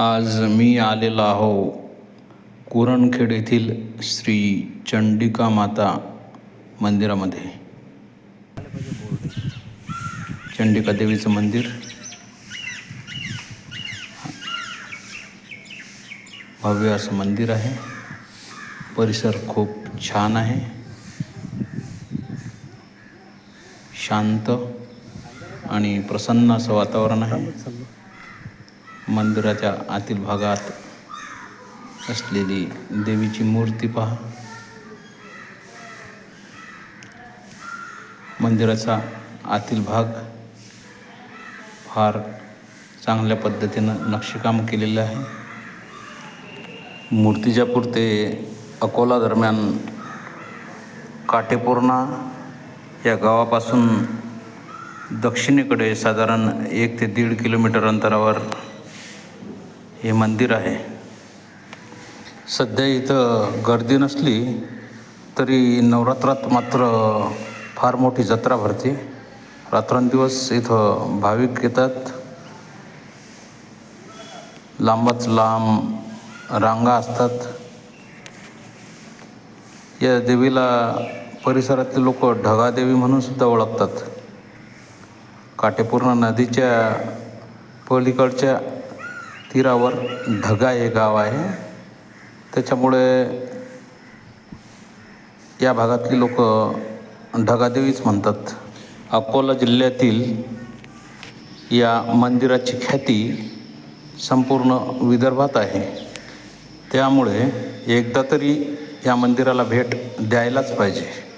आज मी आलेलो आहो कुरणखेड येथील श्री चंडिका माता मंदिरामध्ये. चंडिका देवीचं मंदिर. भव्य असं मंदिर आहे. परिसर खूप छान आहे. शांत आणि प्रसन्न असं वातावरण आहे. मंदिराच्या आतील भागात असलेली देवीची मूर्ती पहा. मंदिराचा आतील भाग फार चांगल्या पद्धतीनं नक्षीकाम केलेलं आहे. मूर्तिजापूर ते अकोला दरम्यान काटेपूर्णा या गावापासून दक्षिणेकडे साधारण एक ते दीड किलोमीटर अंतरावर हे मंदिर आहे. सध्या इथं गर्दी नसली तरी नवरात्रात मात्र फार मोठी जत्रा भरते. रात्रंदिवस इथं भाविक येतात. लांबच लांब रांगा असतात. या देवीला परिसरातले लोक ढगादेवी म्हणून सुद्धा ओळखतात. काटेपूर्ण नदीच्या पलीकडच्या तीरावर ढगा हे गाव आहे. त्याच्यामुळे या भागातली लोक ढगादेवीच म्हणतात. अकोला जिल्ह्यातील या मंदिराची ख्याती संपूर्ण विदर्भात आहे. त्यामुळे एकदा तरी या मंदिराला भेट द्यायलाच पाहिजे.